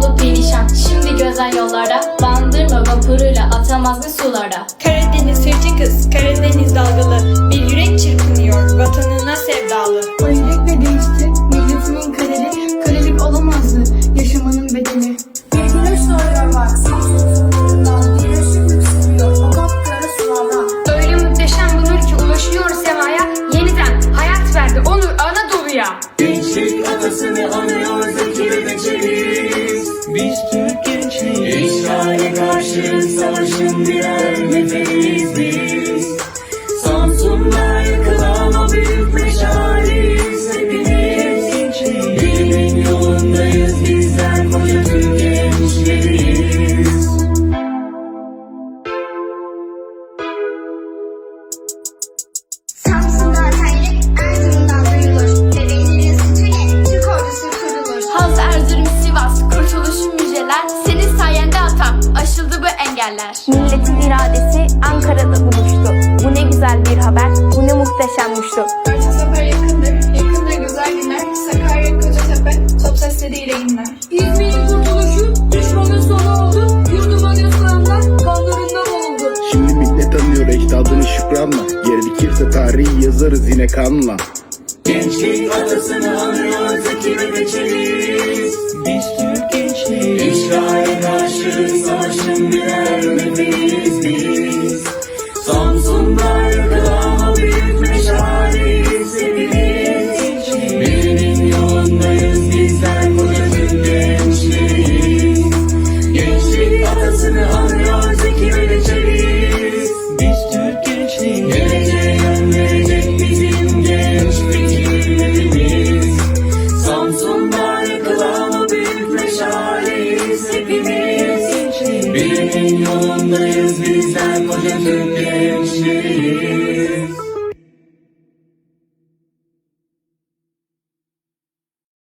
Anadolu perişan. Şimdi gözler yollarda. Bandırma vapuruyla atamaz mı sulara Karadeniz sırtı kız, Karadeniz dalgalı. Bir yürek çırpınıyor, vatanına sevdalı. O yürekle değişti milletimin kaderi. Kölelik olamazdı yaşamanın bedeli. Bir güneş doğuyor bak Karşı savaşın birer engeller Milletin iradesi Ankara'da buluştu. Bu ne güzel bir haber, bu ne muhteşem muştu. Örtü sefer yakındır, yakındır güzel günler. Sakarya, Kocatepe, top sesleriyle inler. İzmir'in kurtuluşu düşmanın sonu oldu Yurduma gösterilenler kanlarından oldu Şimdi millet anıyor ecdadını şükranla Gerekirse tarihi yazarız yine kanla Gençlik atasını anıyor my związek, może ty pięknie.